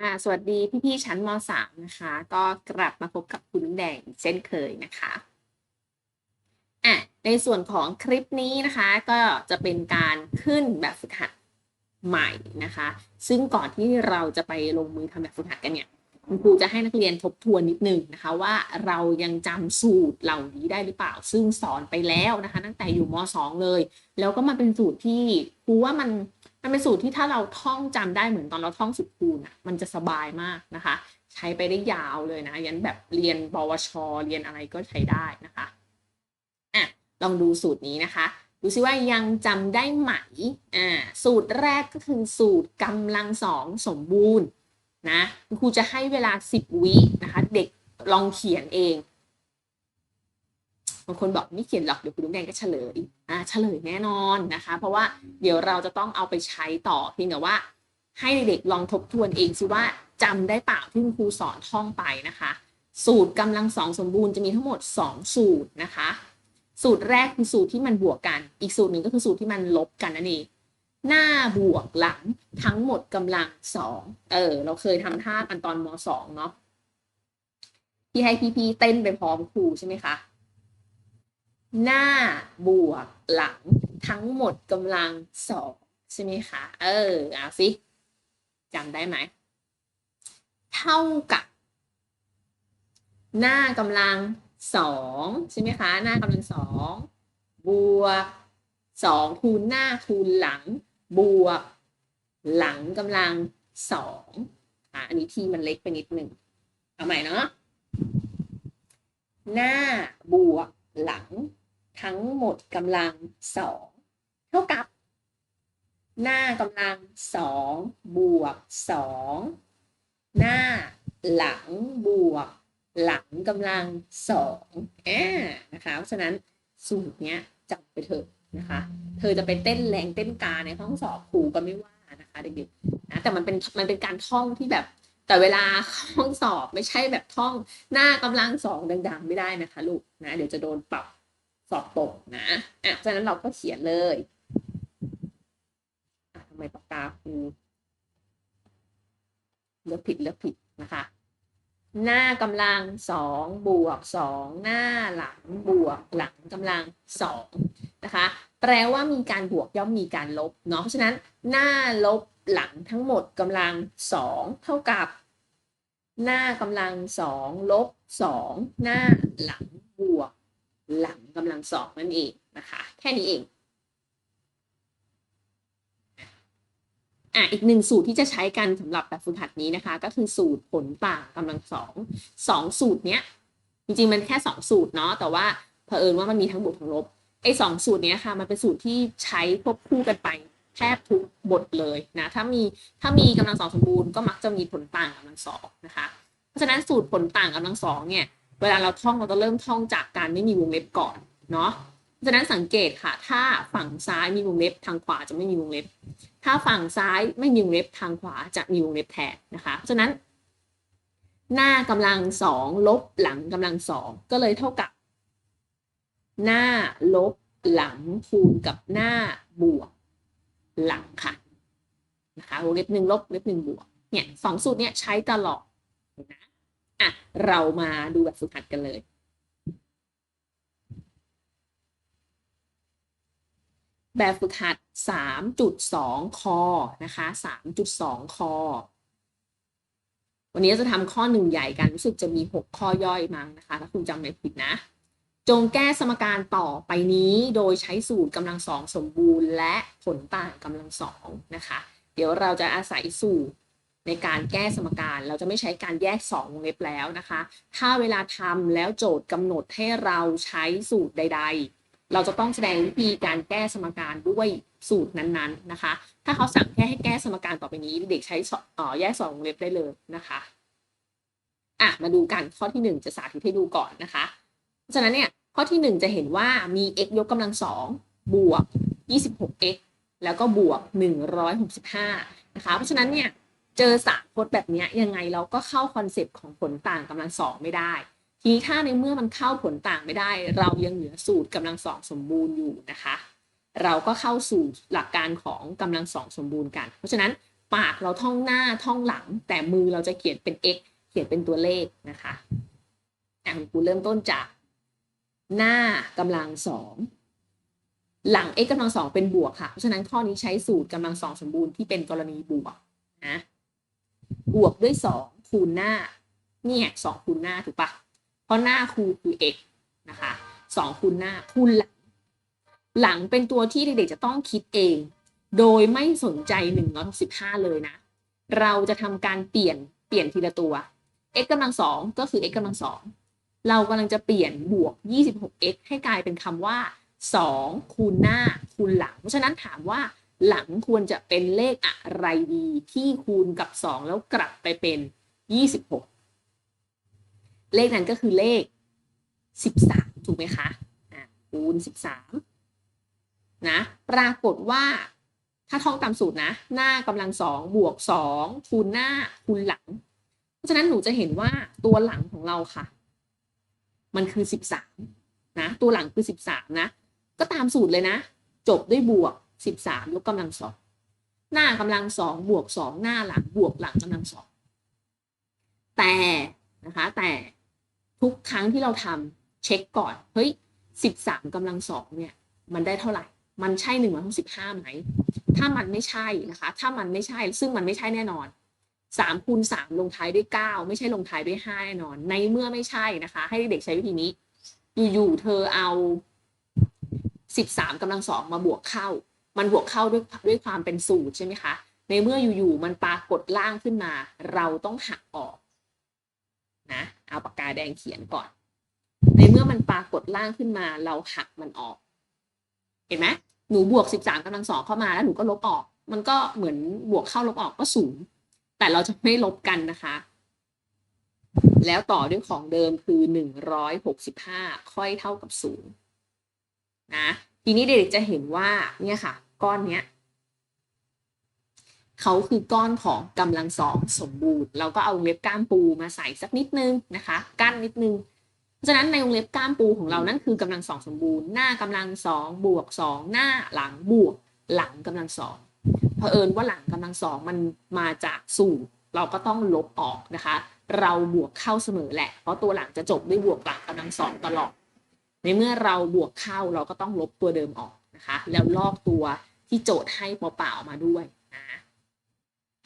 อ่าสวัสดีพี่ๆชั้นม .3 นะคะ ก็กลับมาพบกับคุณแดงเช่นเคยนะคะอะในส่วนของคลิปนี้นะคะ ก็จะเป็นการขึ้นแบบฝึกหัดใหม่นะคะ ซึ่งก่อนที่เราจะไปลงมือทำแบบฝึกหัดกันเนี่ยคุณครูจะให้นักเรียนทบทวนนิดนึงนะคะ ว่าเรายังจำสูตรเหล่านี้ได้หรือเปล่า ซึ่งสอนไปแล้วนะคะ ตั้งแต่อยู่ม .2 เลย แล้วก็มันเป็นสูตรที่ครูว่ามัน มันเป็นสูตรที่ถ้าเราท่องจำได้เหมือนตอนเราท่องสุดคูณอะมันจะสบายมากนะคะ ใช้ไปได้ยาวเลยนะยันแบบเรียนปวชเรียนอะไรก็ใช้ได้นะคะอะลองดูสูตรนี้นะคะ ดูซิว่ายังจำได้ไหมอ่าสูตรแรกก็คือสูตรกำลังสองสมบูรณ์นะครูจะให้เวลา 10 วินะคะ เด็กลองเขียนเองางคนบอกไม่เขียนหรอกเดี๋ยวคุณลุงแดงก็เฉลยอ่าเฉลยแน่นอนนะคะ เพราะว่าเดี๋ยวเราจะต้องเอาไปใช้ต่อเพียงแต่ว่า ให้เด็กลองทบทวนเองสิว่าจำได้เปล่าที่คุณครูสอนท่องไปนะคะ สูตรกำลังสองสมบูรณ์จะมีทั้งหมด 2 สูตรนะคะ สูตรแรกคือสูตรที่มันบวกกัน อีกสูตรหนึ่งก็คือสูตรที่มันลบกันนั่นเองหน้าบวกหลังทั้งหมดกำลังสองเออ เราเคยทำท่ากันตอนมสองเนาะที่ให้พี่ๆเต้นไปพร้อมครูใช่ไหมคะ หน้าบวกหลังทั้งหมดกำลังสองใช่ไหมคะ เออ เอาสิจำได้ไหม เท่ากับ หน้ากำลังสองใช่ไหมคะ หน้ากำลังสองบวกสองคูณหน้าคูณหลัง บวก หลังกำลังสองอะอันนี้ที่มันเล็กไปนิดหนึ่งเอาใหม่เนาะหน้าบวกหลัง ทั้งหมดกำลังสองเท่ากับ หน้ากำลังสองบวกสองหน้าหลังบวก หลังกำลังสองอ่านะคะเพราะฉะนั้นสูตรเนี้ยจำไปเถอะนะคะ เธอจะไปเต้นแรงเต้นกาในห้องสอบครูก็ไม่ว่านะคะเด็กๆนะแต่มันเป็นมันเป็นการท่องที่แบบ แต่เวลาห้องสอบไม่ใช่แบบท่องหน้ากำลังสองดัง ๆ ไม่ได้นะคะลูกนะเดี๋ยวจะโดนปรับ สอบตกนะอะฉะนั้นเราก็เขียนเลยอะทำไมปากกาคูเลือกผิดเลือกผิดนะคะ หน้ากำลังสองบวกสองหน้าหลังบวกหลังกำลังสองนะคะ แปลว่ามีการบวกย่อมมีการลบเนาะเพราะฉะนั้นหน้าลบหลังทั้งหมดกำลังสองเท่ากับ หน้ากำลังสองลบสองหน้าหลังบวก หลังกำลังสองนั่นเองนะคะ แค่นี้เองอะอีกหนึ่งสูตรที่จะใช้กันสำหรับแบบฝึกหัดนี้นะคะ ก็คือสูตรผลต่างกำลังสองสองสูตรเนี้ย จริงๆมันแค่สองสูตรเนาะแต่ว่าเผอิญว่ามันมีทั้งบวกทั้งลบไอ้สองสูตรเนี้ยค่ะ มันเป็นสูตรที่ใช้ควบคู่กันไปแทบทุกบทเลยนะถ้ามีถ้ามีกำลังสองสมบูรณ์ก็มักจะมีผลต่างกำลังสองนะคะ เพราะฉะนั้นสูตรผลต่างกำลังสองเนี่ย เวลาเราท่องเราจะเริ่มท่องจากการไม่มีวงเล็บก่อนเนาะเพราะฉะนั้นสังเกตค่ะ ถ้าฝั่งซ้ายมีวงเล็บทางขวาจะไม่มีวงเล็บ ถ้าฝั่งซ้ายไม่มีวงเล็บทางขวาจะมีวงเล็บแทนนะคะเพราะฉะนั้น หน้ากำลังสองลบหลังกำลังสองก็เลยเท่ากับ หน้าลบหลังคูณกับหน้าบวกหลังค่ะนะคะวงเล็บหนึ่งลบเล็บหนึ่งบวกเนี่ยสองสูตรเนี่ยใช้ตลอดนะ อะเรามาดูแบบฝึกหัดกันเลย แบบฝึกหัด 3.2 คอนะคะ 3.2 คอ วันนี้จะทำข้อหนึ่งใหญ่กัน รู้สึกจะมี 6 ข้อย่อยมั้งนะคะ ถ้าคุณจำไม่ผิดนะ จงแก้สมการต่อไปนี้โดยใช้สูตรกำลังสองสมบูรณ์ และผลต่างกำลังสองนะคะ เดี๋ยวเราจะอาศัยสูตร ในการแก้สมการเราจะไม่ใช้การแยก2วงเล็บแล้วนะคะ ถ้าเวลาทำแล้วโจทย์กำหนดให้เราใช้สูตรใด ๆ เราจะต้องแสดงวิธีการแก้สมการด้วยสูตรนั้นๆนะคะ ถ้าเขาสั่งแค่ให้แก้สมการต่อไปนี้ เด็กใช้แยกสองวงเล็บได้เลยนะคะอะมาดูกันข้อที่ 1 จะสาธิตให้ดูก่อนนะคะเพราะฉะนั้นเนี่ยข้อที่ 1 จะเห็นว่ามี x ยกกำลังสองบวก 26x แล้วก็บวก 165นะคะเพราะฉะนั้นเนี่ย เจอสามพจน์แบบนี้ยังไงเราก็เข้าคอนเซปต์ของผลต่างกำลังสองไม่ได้ ทีนี้ถ้าในเมื่อมันเข้าผลต่างไม่ได้ เรายังเหลือสูตรกำลังสองสมบูรณ์อยู่นะคะ เราก็เข้าสู่หลักการของกำลังสองสมบูรณ์กัน เพราะฉะนั้นปากเราท่องหน้าท่องหลัง แต่มือเราจะเขียนเป็น x เขียนเป็นตัวเลขนะคะอะคุณครูเริ่มต้นจากหน้ากำลังสองหลัง x กำลังสองเป็นบวกค่ะ เพราะฉะนั้นข้อนี้ใช้สูตรกำลังสองสมบูรณ์ที่เป็นกรณีบวกนะ บวกด้วยสองคูณหน้า เนี่ยสองคูณหน้าถูกปะเพราะหน้าคูคือ x นะคะสองคูณหน้าคูณหลัง หลังเป็นตัวที่เด็กๆจะต้องคิดเอง โดยไม่สนใจหนึ่งร้อยหกสิบห้าเลยนะ เราจะทำการเปลี่ยนเปลี่ยนทีละตัว x กำลังสองก็คือ x กำลังสองเรากำลังจะเปลี่ยนบวก 26x ให้กลายเป็นคำว่า 2 คูณหน้าคูณหลัง เพราะฉะนั้นถามว่า หลังควรจะเป็นเลขอะไรดีที่คูณกับ 2 แล้วกลับไปเป็น 26 เลขนั้นก็คือเลข 13 ถูกไหมคะะคูณ 13 นะ ปรากฏว่าถ้าท่องตามสูตรนะ หน้ากำลังสองบวกสองคูณหน้าคูณหลัง เพราะฉะนั้นหนูจะเห็นว่าตัวหลังของเราค่ะ มันคือสิบสามนะ ตัวหลังคือสิบสามนะ ก็ตามสูตรเลยนะ จบด้วยบวก สิบสามยกกำลังสองหน้ากำลังสองบวกสองหน้าหลังบวกหลังกำลังสองแต่นะคะแต่ทุกครั้งที่เราทำเช็คก่อนเฮ้ยสิบสามกำลังสองเนี่ยมันได้เท่าไหร่ มันใช่หนึ่งร้อยหกสิบห้าไหมถ้ามันไม่ใช่นะคะ ถ้ามันไม่ใช่ซึ่งมันไม่ใช่แน่นอนสามคูณสามลงท้ายด้วยเก้าไม่ใช่ลงท้ายด้วยห้าแน่นอน ในเมื่อไม่ใช่นะคะ ให้เด็กใช้วิธีนี้ อยู่ๆเธอเอาสิบสามกำลังสองมาบวกเข้า มันบวกเข้าด้วยด้วยความเป็นสูตรใช่ไหมคะ ในเมื่ออยู่ๆมันปรากฏล่างขึ้นมา เราต้องหักออกนะเอาปากกาแดงเขียนก่อน ในเมื่อมันปรากฏล่างขึ้นมา เราหักมันออก เห็นไหมหนูบวกสิบสามกำลังสองเข้ามาแล้วหนูก็ลบออก มันก็เหมือนบวกเข้าลบออกก็ศูนย์แต่เราจะไม่ลบกันนะคะ แล้วต่อด้วยของเดิมคือหนึ่งร้อยหกสิบห้าค่อยเท่ากับศูนย์นะ ทีนี้เด็กๆจะเห็นว่าเนี่ยค่ะ ก้อนเนี้ยเขาคือก้อนของกำลังสองสมบูรณ์เราก็เอาเล็บก้ามปูมาใส่สักนิดนึงนะคะ กั้นนิดนึงเพราะฉะนั้นในวงเล็บก้ามปูของเรานั่นคือกำลังสองสมบูรณ์หน้ากำลังสองบวกสองหน้าหลังบวกหลังกำลังสองเผอิญว่าหลังกำลังสองมันมาจากสูตรเราก็ต้องลบออกนะคะ เราบวกเข้าเสมอแหละ เพราะตัวหลังจะจบด้วยบวกหลังกำลังสองตลอด ในเมื่อเราบวกเข้าเราก็ต้องลบตัวเดิมออกนะคะ แล้วลอกตัวที่โจทย์ให้เปล่าๆมาด้วยนะ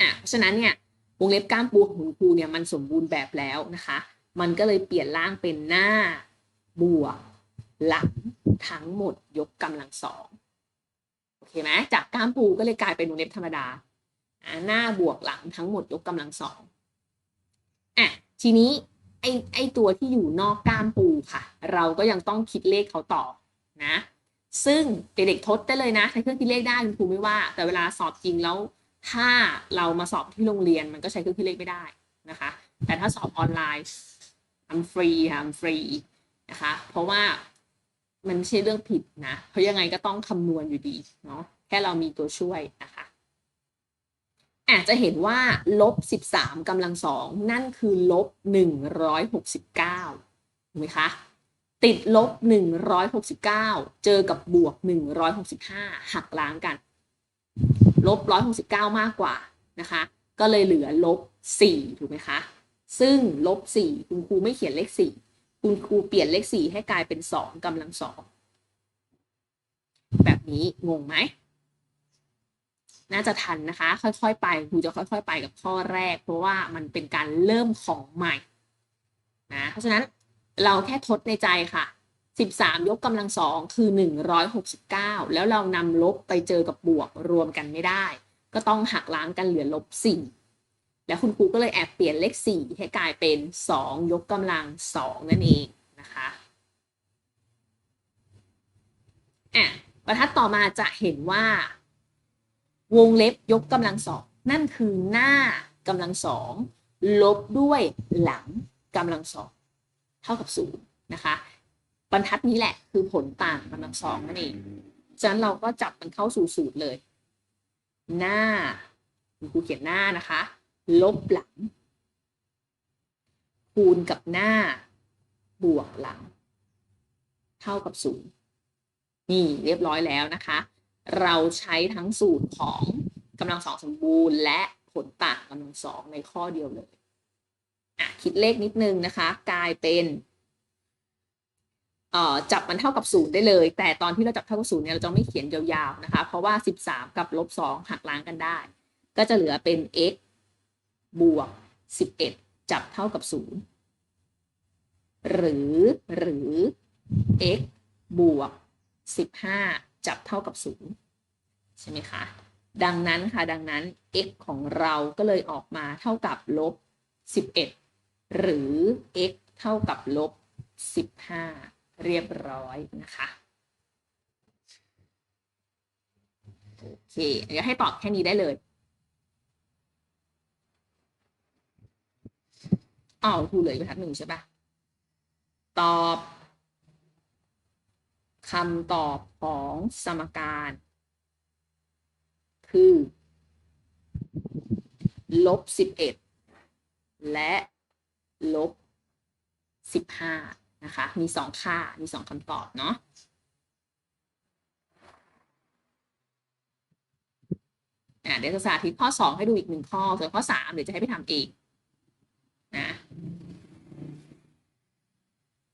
อะเพราะฉะนั้นเนี่ยวงเล็บก้ามปูของคุณครูเนี่ยมันสมบูรณ์แบบแล้วนะคะ มันก็เลยเปลี่ยนร่างเป็นหน้าบวกหลังทั้งหมดยกกำลังสองโอเคไหมจากก้ามปูก็เลยกลายเป็นวงเล็บธรรมดาอ่าหน้าบวกหลังทั้งหมดยกกำลังสองอะทีนี้ ไอไอตัวที่อยู่นอกก้ามปูค่ะ เราก็ยังต้องคิดเลขเขาต่อนะ ซึ่งเด็กๆทดได้เลยนะในเครื่องคิดเลขได้คุณครูไม่ว่า แต่เวลาสอบจริงแล้ว ถ้าเรามาสอบที่โรงเรียนมันก็ใช้เครื่องคิดเลขไม่ได้นะคะ แต่ถ้าสอบออนไลน์ทำฟรีค่ะทำฟรีนะคะ เพราะว่ามันไม่ใช่เรื่องผิดนะ เพราะยังไงก็ต้องคำนวณอยู่ดีเนาะแค่เรามีตัวช่วยนะคะ อาจจะเห็นว่าลบสิบสามกำลังสองนั่นคือลบหนึ่งร้อยหกสิบเก้าถูกไหมคะ ติดลบหนึ่งร้อยหกสิบเก้าเจอกับบวกหนึ่งร้อยหกสิบห้าหักล้างกัน ลบร้อยหกสิบเก้ามากกว่านะคะ ก็เลยเหลือลบสี่ถูกไหมคะ ซึ่งลบสี่คุณครูไม่เขียนเลขสี่คุณครูเปลี่ยนเลขสี่ให้กลายเป็นสองกำลังสองแบบนี้งงไหม น่าจะทันนะคะ ค่อยๆไปครูจะค่อย ๆ ไปกับข้อแรก เพราะว่ามันเป็นการเริ่มของใหม่นะเพราะฉะนั้นเราแค่ทดในใจค่ะ 13 ยกกำลังสองคือ 169 แล้วเรานำลบไปเจอกับบวกรวมกันไม่ได้ ก็ต้องหักล้างกันเหลือลบ 4 แล้วคุณครูก็เลยแอบเปลี่ยนเลข 4 ให้กลายเป็น 2 ยกกำลัง2นั่นเองนะคะอะบรรทัดต่อมาจะเห็นว่า วงเล็บยกกำลังสองนั่นคือหน้ากำลังสองลบด้วยหลังกำลังสองเท่ากับศูนย์นะคะบรรทัดนี้แหละคือผลต่างกำลังสองนั่นเองฉะนั้นเราก็จับมันเข้าสู่สูตรเลย หน้าคุณครูเขียนหน้านะคะ ลบหลัง คูณกับหน้า บวกหลังเท่ากับศูนย์นี่เรียบร้อยแล้วนะคะ เราใช้ทั้งสูตรของกำลังสองสมบูรณ์ และผลต่างกำลังสองในข้อเดียวเลยอะคิดเลขนิดนึงนะคะ กลายเป็นเอ่อจับมันเท่ากับศูนย์ได้เลย แต่ตอนที่เราจับเท่ากับศูนย์เนี่ยเราจะไม่เขียนยาวๆนะคะ เพราะว่าสิบสามกับลบสองหักล้างกันได้ ก็จะเหลือเป็น x บวกสิบเอ็ดจับเท่ากับศูนย์หรือหรือ x บวกสิบห้า จับเท่ากับศูนย์ใช่ไหมคะ ดังนั้นค่ะ ดังนั้น x ของเราก็เลยออกมาเท่ากับลบสิบเอ็ดหรือ x เท่ากับลบสิบห้าเรียบร้อยนะคะโอเคเดี๋ยวให้ตอบแค่นี้ได้เลยอ้าวครูเหลืออีกบรรทัดหนึ่งใช่ปะตอบ คำตอบของสมการ คือ ลบสิบเอ็ดและลบสิบห้านะคะ มีสองค่า มีสองคำตอบเนาะเดี๋ยวจะสาธิตข้อสองให้ดูอีกหนึ่งข้อ ส่วนข้อสามเดี๋ยวจะให้ไปทำเองนะ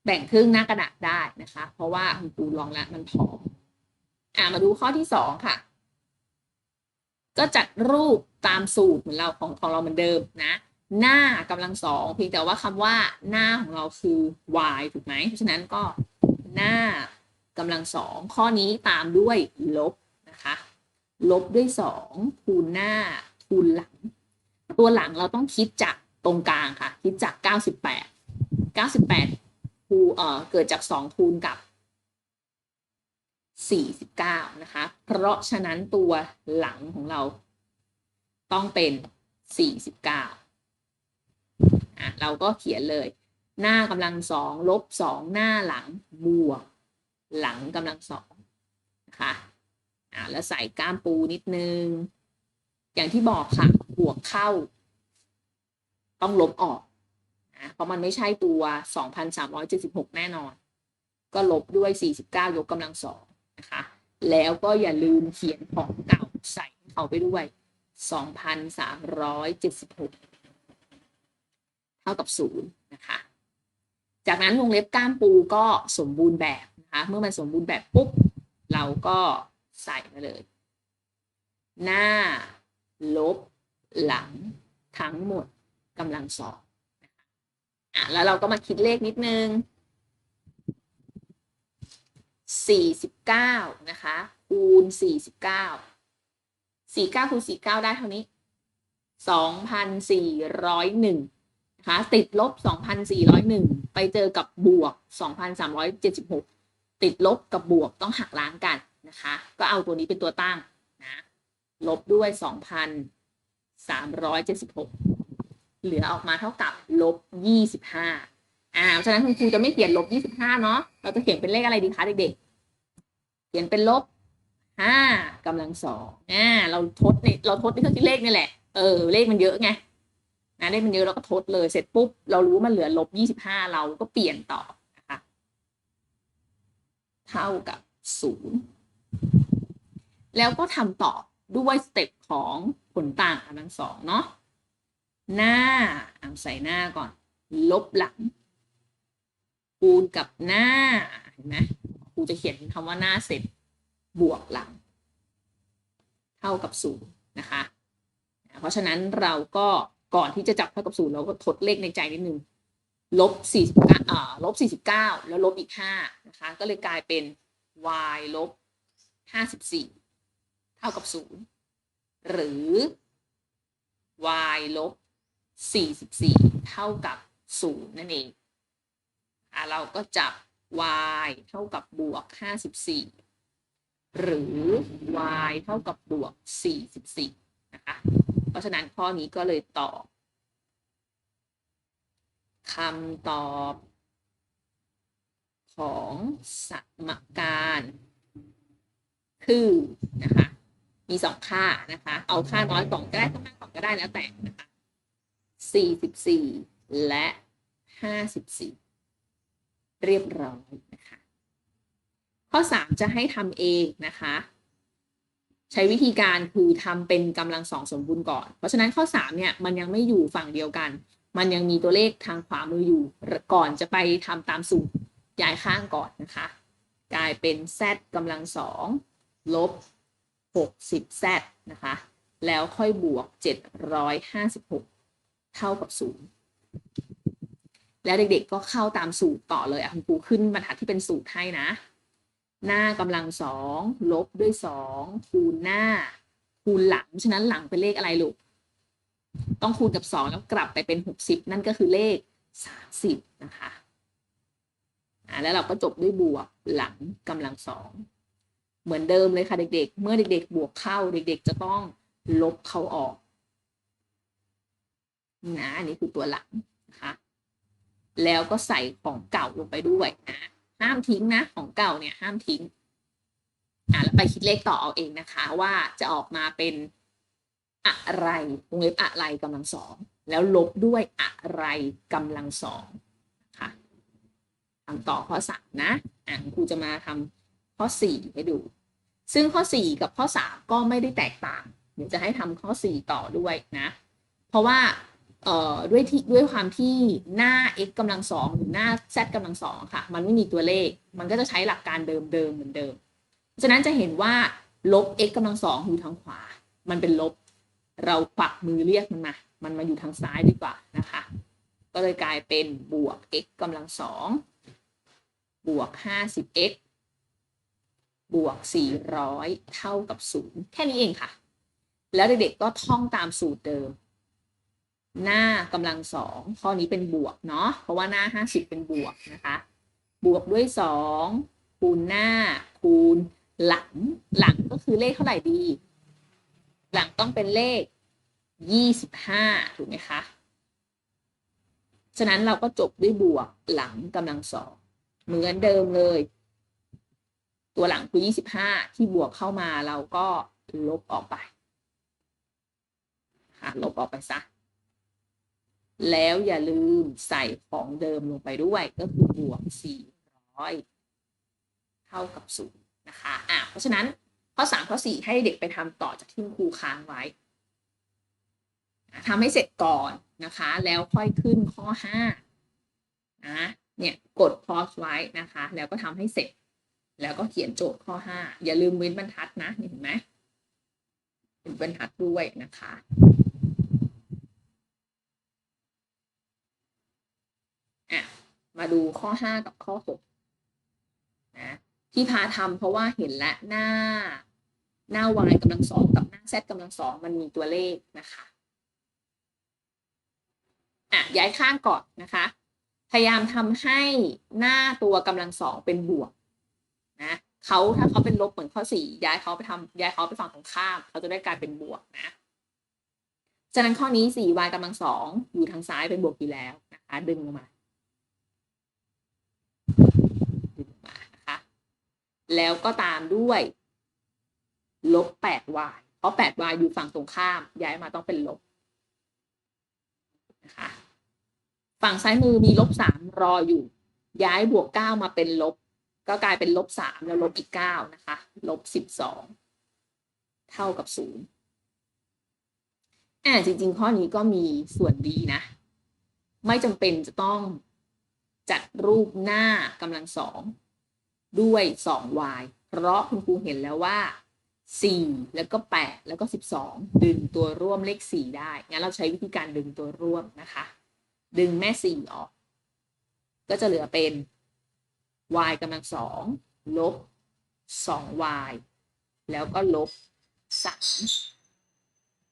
แบ่งครึ่งหน้ากระดาษได้นะคะ เพราะว่าคุณครูลองแล้วมันพออ่ามาดูข้อที่สองค่ะ ก็จัดรูปตามสูตรเหมือนเราของของเราเหมือนเดิมนะ หน้ากำลังสองเพียงแต่ว่าคำว่าหน้าของเราคือ y ถูกไหมเพราะฉะนั้นก็หน้ากำลังสองข้อนี้ตามด้วยลบนะคะ ลบด้วยสองคูณหน้าคูณหลัง ตัวหลังเราต้องคิดจากตรงกลางค่ะ คิดจาก 98 98 คูเอ่อเกิดจากสองคูณกับสี่สิบเก้านะคะ เพราะฉะนั้นตัวหลังของเราต้องเป็นสี่สิบเก้าอะเราก็เขียนเลย หน้ากำลังสองลบสองหน้าหลังบวก หลังกำลังสองนะคะอ่าแล้วใส่ก้ามปูนิดนึง อย่างที่บอกค่ะ บวกเข้า ต้องลบออก เพราะมันไม่ใช่ตัว 2,376 แน่นอน ก็ลบด้วย 49 ยกกำลังสองนะคะ แล้วก็อย่าลืมเขียนของเก่าใส่เขาไปด้วย 2,376 เท่ากับศูนย์นะคะ จากนั้นวงเล็บก้ามปูก็สมบูรณ์แบบนะคะ เมื่อมันสมบูรณ์แบบปุ๊บ เราก็ใส่มาเลย หน้า ลบ หลัง ทั้งหมดกำลังสอง อะแล้วเราก็มาคิดเลขนิดนึง 49 นะคะ คูณ 49 49คูณ49 ได้เท่านี้ 2,401 นะคะ ติดลบ 2,401 ไปเจอกับบวก 2,376 ติดลบกับบวกต้องหักล้างกันนะคะ ก็เอาตัวนี้เป็นตัวตั้งนะ ลบด้วย 2,376 เหลือออกมาเท่ากับลบยี่สิบห้าอ่าเพราะฉะนั้นคุณครูจะไม่เขียนลบยี่สิบห้าเนาะเราจะเขียนเป็นเลขอะไรดีคะเด็กๆเขียนเป็นลบห้ากำลังสองอ่าเราทดในเราทดในเครื่องคิดเลขนี่แหละเออเลขมันเยอะไงนะเลขมันเยอะเราก็ทดเลยเสร็จปุ๊บเรารู้ว่ามันเหลือลบยี่สิบห้าเราก็เปลี่ยนต่อนะคะเท่ากับศูนย์แล้วก็ทำต่อด้วยสเต็ปของผลต่างกำลังสองเนาะ หน้าเอาใส่หน้าก่อน ลบหลัง คูณกับหน้าเห็นไหมครูจะเขียนคำว่าหน้าเสร็จ บวกหลัง เท่ากับศูนย์นะคะ เพราะฉะนั้นเราก็ก่อนที่จะจับเท่ากับศูนย์เราก็ทดเลขในใจนิดนึงลบสี่สิบเก้าอ่าลบสี่สิบเก้าแล้วลบอีกห้านะคะ ก็เลยกลายเป็น y ลบห้าสิบสี่เท่ากับศูนย์หรือ y ลบ สี่สิบสี่เท่ากับศูนย์นั่นเองอะเราก็จับ y เท่ากับบวกห้าสิบสี่หรือ y เท่ากับบวกสี่สิบสี่นะคะ เพราะฉะนั้นข้อนี้ก็เลยตอบคำตอบของสมการ คือนะคะมีสองค่านะคะ เอาค่าน้อยกล่องก็ได้ค่ามากกล่องก็ได้แล้วแต่นะคะ สี่สิบสี่และห้าสิบสี่เรียบร้อยนะคะ ข้อสามจะให้ทำเองนะคะ ใช้วิธีการคือทำเป็นกำลังสองสมบูรณ์ก่อน เพราะฉะนั้นข้อสามเนี่ยมันยังไม่อยู่ฝั่งเดียวกัน มันยังมีตัวเลขทางขวามืออยู่ ก่อนจะไปทำตามสูตรย้ายข้างก่อนนะคะ กลายเป็น z กำลังสองลบ 60 z นะคะ แล้วค่อยบวก 756 เท่ากับศูนย์แล้วเด็กๆก็เข้าตามสูตรต่อเลยอะคุณครูขึ้นบรรทัดที่เป็นสูตรให้นะ หน้ากำลังสองลบด้วยสองคูณหน้า คูณหลังฉะนั้นหลังเป็นเลขอะไรลูกต้องคูณกับสองแล้วกลับไปเป็นหกสิบนั่นก็คือเลขสามสิบนะคะอ่าแล้วเราก็จบด้วยบวกหลังกำลังสองเหมือนเดิมเลยค่ะเด็กๆ เมื่อเด็กๆ บวกเข้าเด็กๆ จะต้องลบเขาออก นะอันนี้คือตัวหลังนะคะแล้วก็ใส่ของเก่าลงไปด้วยนะห้ามทิ้งนะ ของเก่าเนี่ยห้ามทิ้งอ่าแล้วไปคิดเลขต่อเอาเองนะคะ ว่าจะออกมาเป็นอะไรวงเล็บอะไรกำลังสองแล้วลบด้วยอะไรกำลังสองค่ะทำต่อข้อสามนะอ่าครูจะมาทำข้อสี่ให้ดู ซึ่งข้อสี่กับข้อสามก็ไม่ได้แตกต่างเดี๋ยวจะให้ทำข้อสี่ต่อด้วยนะ เพราะว่า เอ่อด้วยที่ด้วยความที่หน้า x กำลังสองหรือหน้า z กำลังสองค่ะ มันไม่มีตัวเลข มันก็จะใช้หลักการเดิมๆเหมือนเดิมฉะนั้นจะเห็นว่าลบ x กำลังสองอยู่ทางขวา มันเป็นลบ เราปักมือเรียกมันมา มันมาอยู่ทางซ้ายดีกว่านะคะ ก็เลยกลายเป็นบวก x กำลังสองบวก 50x บวก 400 เท่ากับศูนย์แค่นี้เองค่ะ แล้วเด็กๆก็ท่องตามสูตรเดิม หน้ากำลังสองข้อนี้เป็นบวกเนาะเพราะว่าหน้า50เป็นบวกนะคะ บวกด้วย2คูณหน้า คูณหลัง หลังก็คือเลขเท่าไหร่ดี หลังต้องเป็นเลข25ถูกไหมคะ ฉะนั้นเราก็จบด้วยบวกหลังกำลังสองเหมือนเดิมเลย ตัวหลังคือ25ที่บวกเข้ามาเราก็ลบออกไปค่ะลบออกไปซะ แล้วอย่าลืมใส่ของเดิมลงไปด้วยก็คือบวก 400 เท่ากับศูนะคะอะเพราะฉะนั้นข้อ 3 ข้อ 4 ให้เด็กไปทำต่อจากที่ครูค้างไว้ทำให้เสร็จก่อนนะคะ แล้วค่อยขึ้นข้อ5นะเนี่ยกด pause ไว้นะคะ แล้วก็ทำให้เสร็จ แล้วก็เขียนโจทย์ข้อ 5 อย่าลืมเว้นบรรทัดนะเห็นไหมเป็นบรรทัดด้วยนะคะ อะ มาดูข้อ5กับข้อ6นะที่พาทำเพราะว่าเห็นและหน้า หน้า y กำลังสองกับหน้า z กำลังสองมันมีตัวเลขนะคะอะย้ายข้างก่อนนะคะ พยายามทำให้หน้าตัวกำลังสองเป็นบวกนะเขาถ้าเขาเป็นลบเหมือนข้อสี่ย้ายเขาไปทำย้ายเขาไปฝั่งตรงข้ามเขาจะได้กลายเป็นบวกนะฉะนั้นข้อนี้สี่ y กำลังสองอยู่ทางซ้ายเป็นบวกอยู่แล้วนะคะ ดึงลงมาดึงลงมานะคะ แล้วก็ตามด้วยลบแปด y เพราะแปด y อยู่ฝั่งตรงข้าม ย้ายมาต้องเป็นลบนะคะฝั่งซ้ายมือมีลบสามรออยู่ ย้ายบวกเก้ามาเป็นลบ ก็กลายเป็นลบสามแล้วลบอีกเก้านะคะลบสิบสองเท่ากับศูนย์อ่าจริง ๆ ข้อนี้ก็มีส่วนดีนะ ไม่จำเป็นจะต้องจัดรูปหน้ากำลังสอง ด้วยสอง y เพราะคุณครูเห็นแล้วว่าสี่แล้วก็แปดแล้วก็สิบสองดึงตัวร่วมเลขสี่ได้ งั้นเราใช้วิธีการดึงตัวร่วมนะคะ ดึงแม่สี่ออก ก็จะเหลือเป็น y กำลังสองลบสอง y แล้วก็ลบสาม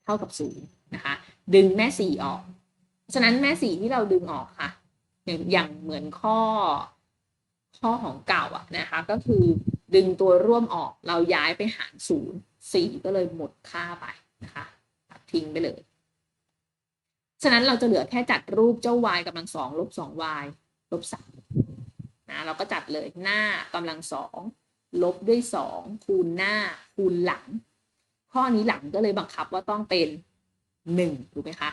เท่ากับศูนะคะ ดึงแม่สี่ออก ฉะนั้นแม่สี่ที่เราดึงออกค่ะ อย่างอย่างเหมือนข้อ ข้อของเก่าอะนะคะ ก็คือดึงตัวร่วมออกเราย้ายไปหารศูนย์สี่ก็เลยหมดค่าไปนะคะตัดทิ้งไปเลย ฉะนั้นเราจะเหลือแค่จัดรูปเจ้า y กำลังสองลบสอง y ลบสามนะเราก็จัดเลยหน้ากำลังสองลบด้วยสองคูณหน้าคูณหลัง ข้อนี้หลังก็เลยบังคับว่าต้องเป็นหนึ่งถูกไหมคะ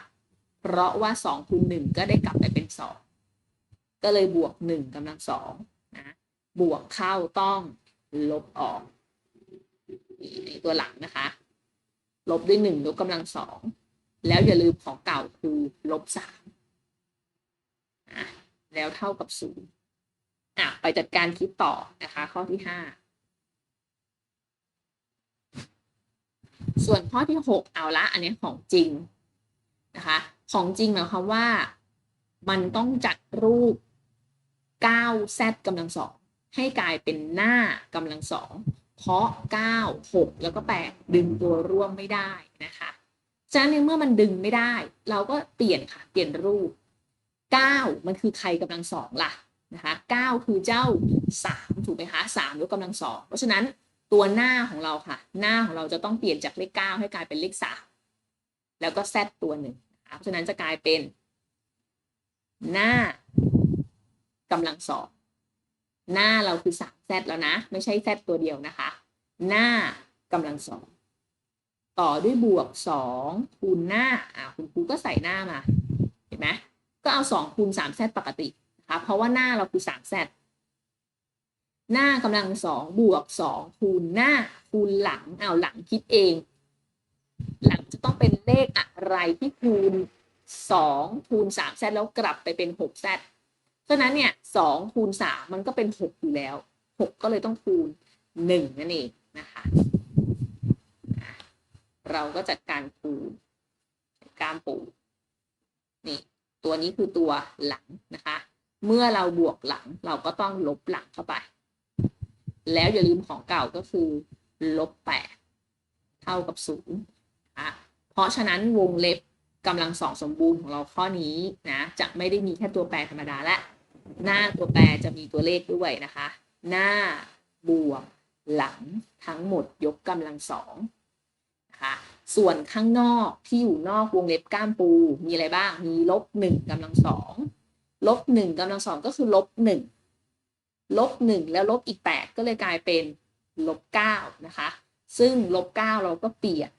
เพราะว่าสองคูณหนึ่งก็ได้กลับไปเป็นสองก็เลยบวกหนึ่งกำลังสอง บวกเข้าต้องลบออกในตัวหลังนะคะ ลบด้วยหนึ่งยกกำลังสองแล้วอย่าลืมของเก่าคือลบสามแล้วเท่ากับศูนย์อะไปจัดการคิดต่อนะคะ ข้อที่ห้าส่วนข้อที่หกเอาละ อันนี้ของจริงนะคะ ของจริงหมายความว่า มันต้องจัดรูป 9z กำลังสอง ให้กลายเป็นหน้ากำลังสองเพราะ 9 6 แล้วก็ 8 ดึงตัวร่วมไม่ได้นะคะฉะนั้นเมื่อมันดึงไม่ได้ เราก็เปลี่ยนค่ะ เปลี่ยนรูป 9 มันคือใครกำลังสองล่ะนะคะ9คือเจ้า 3 ถูกไหมคะ3ยกกำลังสองเพราะฉะนั้นตัวหน้าของเราค่ะ หน้าของเราจะต้องเปลี่ยนจากเลข 9 ให้กลายเป็นเลข 3 แล้วก็ z ตัวหนึ่งเพราะฉะนั้นจะกลายเป็น หน้ากำลังสอง หน้าเราคือสามแซแล้วนะ ไม่ใช่แซตัวเดียวนะคะ หน้ากำลังสองต่อด้วยบวกสองคูณหน้าอ่าคุณครูก็ใส่หน้ามาเห็นไหมก็เอาสองคูณสามแซปกตินะคะเพราะว่าหน้าเราคือสามแซหน้ากำลังสองบวกสองคูณหน้าคูณหลังเอาหลังคิดเอง หลังจะต้องเป็นเลขอะไรที่คูณสองคูณสามแซแล้วกลับไปเป็นหกแซ ฉะนั้นเนี่ยสองคูณสามมันก็เป็นหกอยู่แล้วหกก็เลยต้องคูณหนึ่งนั่นเองนะคะเราก็จัดการคูณการปูนี่ ตัวนี้คือตัวหลังนะคะ เมื่อเราบวกหลังเราก็ต้องลบหลังเข้าไป แล้วอย่าลืมของเก่าก็คือ ลบแปดเท่ากับศูนย์อะเพราะฉะนั้นวงเล็บกำลังสองสมบูรณ์ของเราข้อนี้นะ จะไม่ได้มีแค่ตัวแปรธรรมดาและ หน้าตัวแปรจะมีตัวเลขด้วยนะคะ หน้าบวกหลังทั้งหมดยกกำลังสองนะคะส่วนข้างนอกที่อยู่นอกวงเล็บก้ามปู มีอะไรบ้าง มีลบหนึ่งกำลังสองลบหนึ่งกำลังสองก็คือลบหนึ่งลบหนึ่งแล้วลบอีกแปดก็เลยกลายเป็นลบเก้านะคะ ซึ่งลบเก้าเราก็เปลี่ยน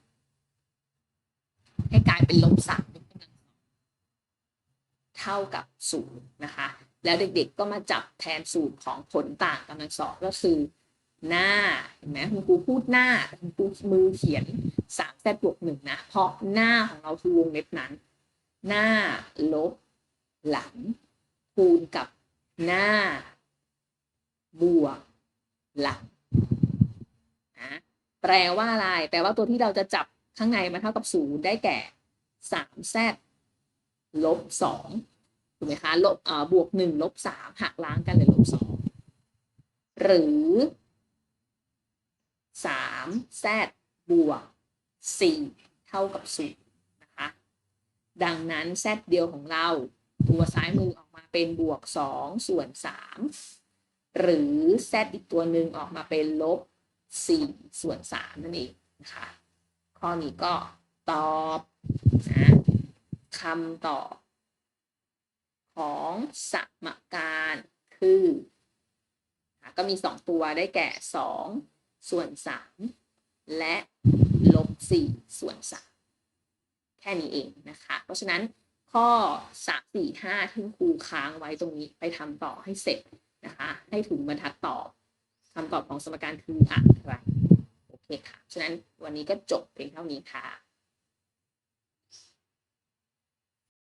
ให้กลายเป็นลบสามยกกำลังสองเท่ากับศูนย์นะคะ แล้วเด็กๆก็มาจับแทนสูตรของผลต่างกำลังสองก็คือหน้าเห็นไหมคุณครูพูดหน้าคุณครูมือเขียนสามแซดบวกหนึ่งนะ เพราะหน้าของเราคือวงเล็บนั้น หน้าลบ หลัง คูณกับหน้า บวก หลังนะแปลว่าอะไร แปลว่าตัวที่เราจะจับข้างในมาเท่ากับศูนย์ได้แก่สามแซดลบสอง ถูกไหมคะลบอ่าบวกหนึ่งลบสามหักล้างกันเลยลบสองหรือสามแซดบวกสี่เท่ากับศูนย์นะคะ ดังนั้นแซดเดียวของเรา ตัวซ้ายมือออกมาเป็นบวกสองส่วนสามหรือแซดอีกตัวหนึ่งออกมาเป็นลบสี่ส่วนสามนั่นเองนะคะ ข้อนี้ก็ตอบนะคำตอบ ของสมการคือก็มีสองตัวได้แก่สองส่วนสามและลบสี่ส่วนสามแค่นี้เองนะคะ เพราะฉะนั้นข้อสามสี่ห้าที่ครูค้างไว้ตรงนี้ไปทำต่อให้เสร็จนะคะ ให้ถึงบรรทัดตอบคำตอบของสมการคืออะไรโอเคค่ะ ฉะนั้นวันนี้ก็จบเพียงเท่านี้ค่ะ